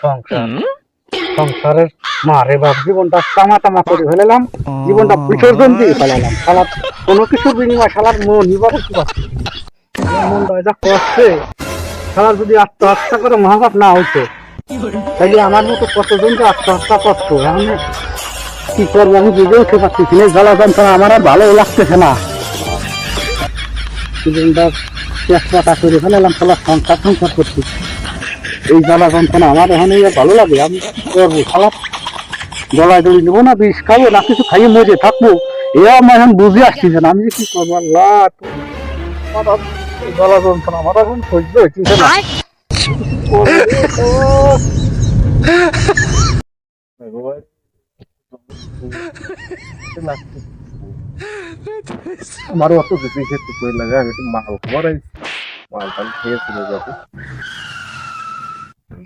সংসার। সংসারের মারে বাপ জীবনটা তামা তামা করে জীবনটা বিসর্জন দিয়ে ফেলালাম। শালার কোনো বিনিময় শালার মন পাচ্ছি মনটা যা করছে শালার যদি আত্মহত্যা করে মহাপাপ না হইতো তাইলে আমার মতো কতজন তো আত্মহত্যা করতো? আমি কি করব? আমি বুঝে উঠে পারতেছি না জ্বালা যন্ত্রণা আমার আর ভালো লাগতেছে না। জীবনটা করে ফেলালাম শালার সংসার সংসার করছি এই জ্বালা যন্ত্রণা আমার এখন এই ভালো লাগে আমি করব খারাপ গলায় দড়ি নেব না বিষ খাব না কিছু খাইয়ে মজে থাকব। এ আমার এখন বুঝে আসতেছে না আমি যে কি করব আল্লাহ জ্বালা যন্ত্রণা আমার এখন সহ্য হইতেছে না। আমারও অত বেশি খেতে করে লাগে আমি একটু মাল খাবার মাল টাল খেয়ে চলে যাব।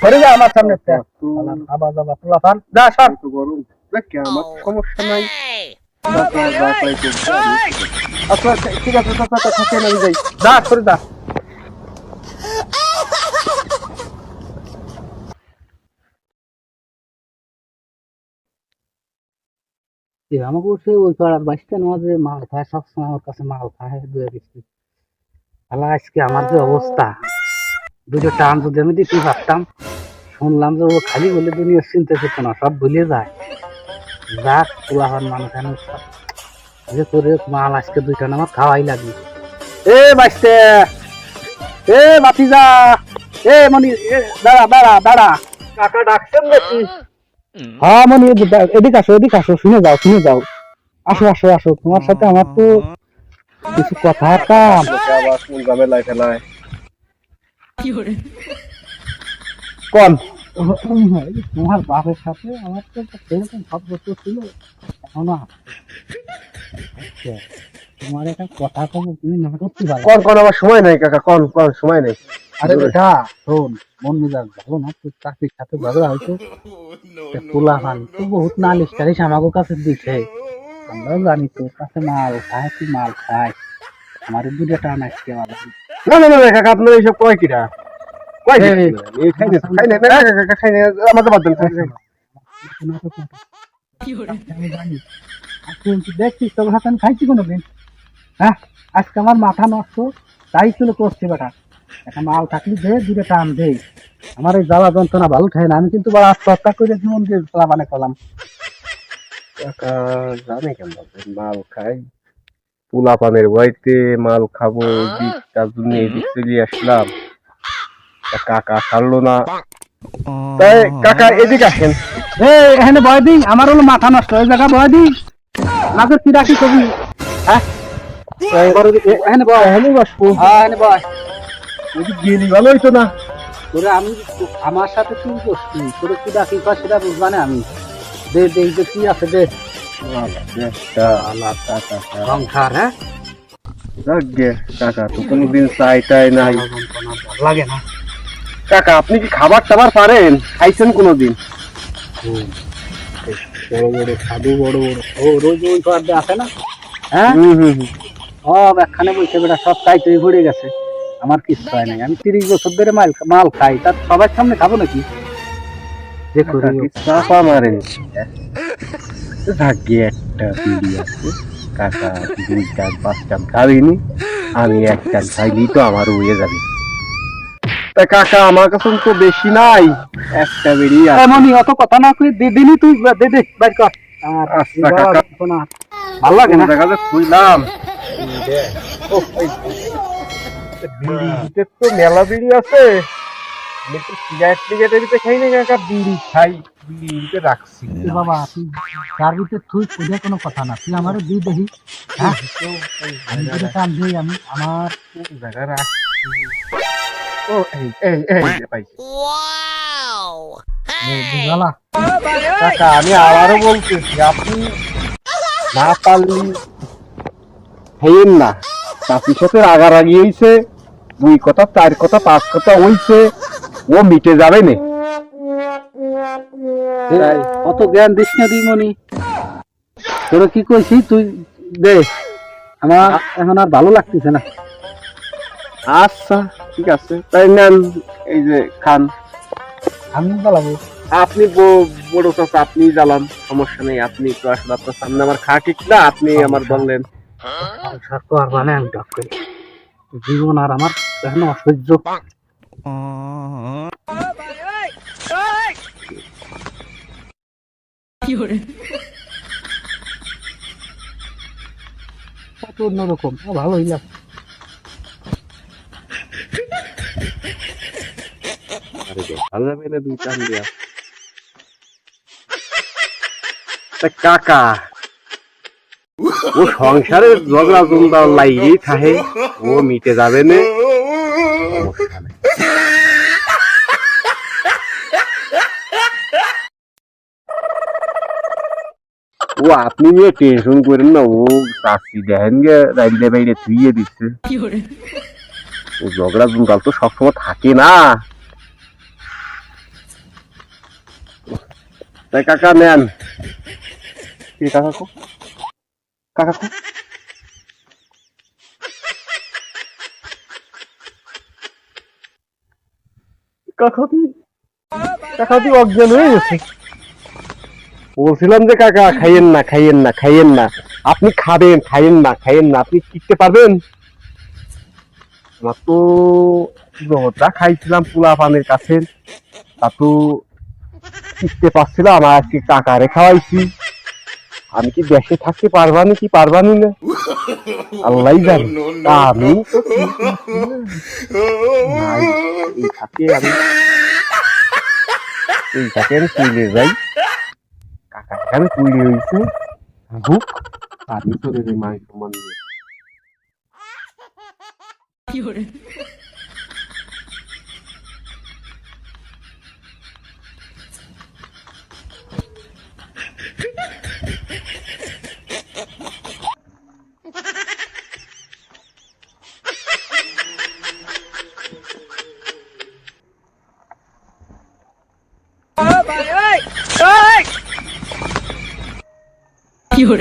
সরে যা আমার সামনে তো। আবার যাবা পোলাপান যা সর। গরম। দেখ আমার সমস্যা নাই। আচ্ছা আচ্ছা, ঠিক আছে চাচা থাকেন আমি যাই। যা সরে যা। আমাকে সে ওই পাড়ার বাইশটা নামাজে মাল খায় সবসময় আমার কাছে মাল খায় আল্লাহ আজকে আমার যে অবস্থা। দুটো টান যদি আমি দিতে পারতাম। শুনলাম যে ও খালি বলে দুনিয়ার চিনতে পেত না সব ভুলে যায়। যাক পোলাহান মানুষ এখন সব। যে করে মাল আজকে দুইটা নামাজ খাওয়াই লাগবে। এ বাইশতে এ বাতিজা এ মনি এ, দাঁড়া দাঁড়া দাঁড়া। কাকা ডাকছেন নাকি? হ্যাঁ মনি এদিকে আসো এদিকে আসো শুনে যাও শুনে যাও। আসো আসো আসো তোমার সাথে আমার তো কিছু কথা কাম আবার কোন কোন? তোমার বাপের সাথে আমার তো সেরকম সম্পর্ক ছিল এখনও আচ্ছা, তোমার একটা কথা কব তুমি না করতে পারো। কোন কোন আমার সময় নাই কাকা কোন কোন সময় নেই। আরে বেটা শোন মন মেজাজ ভালো না তোর চাকরির সাথে ঝগড়া হয়তো পোলা পান তো বহুত নালিশ টালিশ আমাকে কাছে দিছে। আমরাও জানি তোর কাছে মাল খায় তুই মাল খায়। আমার দুটা টান আসছে আমার না না না, কাকা আপনার এইসব কয় কিরা? দেখছিস খাইছি কোনোদিন? হ্যাঁ? আজকে আমার মাথা নষ্ট তাই ছিল করছে বেটা। একটা মাল থাকলে দে দুটো টান দে। আমার এই জ্বালা যন্ত্রণা ভালো খায় না আমি কিন্তু বড় আত্মহত্যা করে জীবন দিয়ে মানে করলাম জানে কেন বলছেন, মাল খাই পোলা পানের বাড়িতে মাল খাব এদিক তার জন্য এদিক চলে আসলাম। কাকা ছাড়লো না। তাই কাকা এদিকে আসেন। এ এখানে বয় দিই আমার হলো মাথা নষ্ট ওই জায়গা বয় দিই। নাকে কি রাখি কবি হ্যাঁ এখানে বয়। এখানে বসবো হ্যাঁ এখানে বয়। গেলি ভালো হইতো না। তোরে আমি আমার সাথে তুই করছি তোরে কি ডাকি কয় সেটা বুঝবা না আমি। দে দে কি আছে দে। সংসার হ্যাঁ? কাকা তো কোনোদিন চাইটাই নাই। লাগে না। কাকা আপনি কি খাবার টাবার পারেন? খাইছেন কোনোদিন? বড় বড় সাধু বড় বড় ও রোজ ওই পার্দে আছে না? হ্যাঁ? হুম হুম হুম। সব একখানে বসে বেটা সব চাইতে ভরে গেছে। আমার কিছু হয় নাই। আমি তিরিশ বছর ধরে মাল মাল খাই। তার সবার সামনে খাব নাকি? যে করি কাকা কি চাপা মারেন ভাগ্যে একটা বিড়ি আছে। কাকা দুইটা পাঁচটা খাবিনি। আমি একটা খাইলেই তো আমার হয়ে যাবে। তা কাকা আমার কাছে তো বেশি নাই। একটা বেরিয়ে আছে। এমনই অত কথা না কই দে দিনি তুই দে দে বাইর কর। আচ্ছা, কাকা। শোনা, ভালো লাগে না? দেখা যাচ্ছে খুইলাম বিড়িতে তো মেলা বিড়ি আছে। সিগারেট টিগারেট দিতে খাই না কাকা বিড়ি খাই। বিড়িতে রাখছি। বাবা তুই তার ভিতরে তুই কোনো কথা না। তুই দেখি। হ্যাঁ? আমি তোকে কাম দিই আমি আমার জায়গা রাখছি। ও এই এই এই পাইছি। Wow! কাকা আমি আবারও বলতেছি আপনি না পারলি হেয়েন না। সাথে রাগারাগি হইছে দুই কথা চার কথা পাঁচ কথা হইছে ও মিটে যাবে না। অত জ্ঞান দিস না দিমনি। তোরা কি কইছি তুই দে। আমার এখন আর ভালো লাগতেছে না। আচ্ছা। ঠিক আছে। তাই নেন এই যে খান। আমি জ্বালাবো। আপনি বড় চাচা আপনি জ্বালান সমস্যা নেই আপনি তো আসলে আপনার সামনে। আমার খা ঠিক না আপনি আমার বললেন। সংসার করবা না আমি ডক করি জীবন আর আমার এখন অসহ্য? কত অন্যরকম। ও ভালো না দুই টান দিয়া। তা কাকা ও সংসারে ঝগড়া জমদা লাইরেই থাকে। ও মিটে যাবে না। ও আপনি নিয়ে টেনশন করেন না ও চাষি দেখেন গে রাইলে বাইরে ধুইয়ে দিচ্ছে। ও ঝগড়া জঞ্জাল তো সবসময় থাকে না। তাই কাকা নেন কাকা কো? কাকা কো? কাকা তুই অজ্ঞান হয়ে গেছে। বলছিলাম যে, কাকা, খাইয়েন না খাইয়েন না খাইয়েন না। আপনি খাবেন, খাইয়েন না খাইয়েন না। আপনি টিকতে পারবেন? আমার তো খাইছিলাম পোলা পানের কাছে, তা তো টিকতে পারছিলাম আর আজকে কাকারে খাওয়াইছি। আমি কি দেশে থাকতে পারবানি কি পারবানি না? আল্লাহ জানে। তা আমি তো কি না। নাই, এই থাকে আমি এই থাকে আমি তুলে যাই। কাকা এখানে তুলে হয়েছে বুক আমি তো রে মাংস মান নিয়ে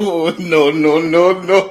oh no no no no